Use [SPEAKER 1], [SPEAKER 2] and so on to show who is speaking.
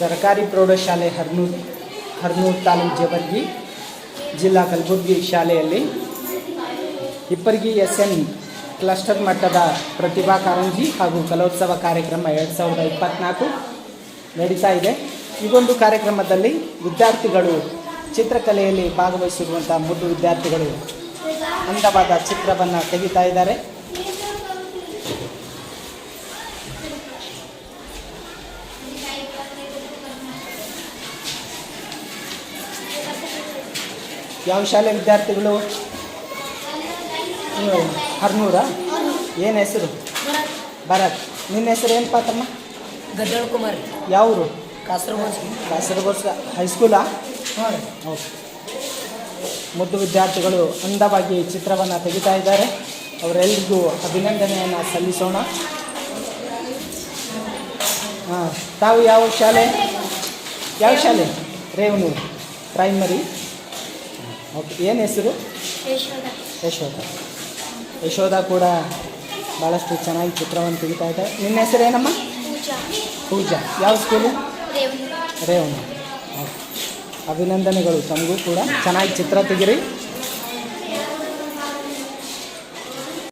[SPEAKER 1] ಸರ್ಕಾರಿ ಪ್ರೌಢಶಾಲೆ ಹರ್ನೂರ್, ಹರ್ನೂರು ತಾಲೂಕು ಜಬರ್ಗಿ ಜಿಲ್ಲಾ ಕಲಬುರ್ಗಿ ಶಾಲೆಯಲ್ಲಿ ಹಿಪ್ಪರ್ಗಿ ಎಸ್ ಎನ್ ಕ್ಲಸ್ಟರ್ ಮಟ್ಟದ ಪ್ರತಿಭಾ ಕಾರಂಜಿ ಹಾಗೂ ಕಲೋತ್ಸವ ಕಾರ್ಯಕ್ರಮ ಎರಡು ಸಾವಿರದ ಇಪ್ಪತ್ತ್ನಾಲ್ಕು ನಡೀತಾ ಇದೆ. ಈ ಒಂದು ಕಾರ್ಯಕ್ರಮದಲ್ಲಿ ವಿದ್ಯಾರ್ಥಿಗಳು ಚಿತ್ರಕಲೆಯಲ್ಲಿ ಭಾಗವಹಿಸಿರುವಂಥ ಮುದ್ದು ವಿದ್ಯಾರ್ಥಿಗಳು ಅಂದವಾದ ಚಿತ್ರವನ್ನು ತೆಗಿತಾ ಇದ್ದಾರೆ. ಯಾವ ಶಾಲೆ ವಿದ್ಯಾರ್ಥಿಗಳು? ಹರ್ನೂರ? ಏನು ಹೆಸರು? ಭರತ್. ನಿನ್ನ ಹೆಸರು ಏನು ಪಾತಮ್ಮ?
[SPEAKER 2] ಗದ್ದಳ ಕುಮಾರ್.
[SPEAKER 1] ಯಾವರು?
[SPEAKER 2] ಕಾಸರಗೋಡು
[SPEAKER 1] ಕಾಸರಗೋಡು ಹೈಸ್ಕೂಲಾ?
[SPEAKER 2] ಹಾಂ
[SPEAKER 1] ಓಕೆ ಮುದ್ದು ವಿದ್ಯಾರ್ಥಿಗಳು ಅಂದವಾಗಿ ಚಿತ್ರವನ್ನು ತೆಗಿತಾ ಇದ್ದಾರೆ. ಅವರೆಲ್ಲರಿಗೂ ಅಭಿನಂದನೆಯನ್ನು ಸಲ್ಲಿಸೋಣ. ಹಾಂ ತಾವು ಯಾವ ಶಾಲೆ? ಯಾವ ಶಾಲೆ? ರೇವನೂರು. ಪ್ರೈಮರಿ ಓಕೆ ಏನು ಹೆಸರು? ಯಶೋಧ. ಯಶೋಧ. ಕೂಡ ಭಾಳಷ್ಟು ಚೆನ್ನಾಗಿ ಚಿತ್ರವನ್ನು ತೆಗಿತಾ ಇದ್ದಾರೆ. ನಿನ್ನ ಹೆಸರು ಏನಮ್ಮ? ಪೂಜಾ. ಯಾವ ಸ್ಕೂಲು ರೇವಣ್ಣ. ಓಕೆ. ಅಭಿನಂದನೆಗಳು ತಮಗೂ ಕೂಡ. ಚೆನ್ನಾಗಿ ಚಿತ್ರ ತೆಗಿರಿ.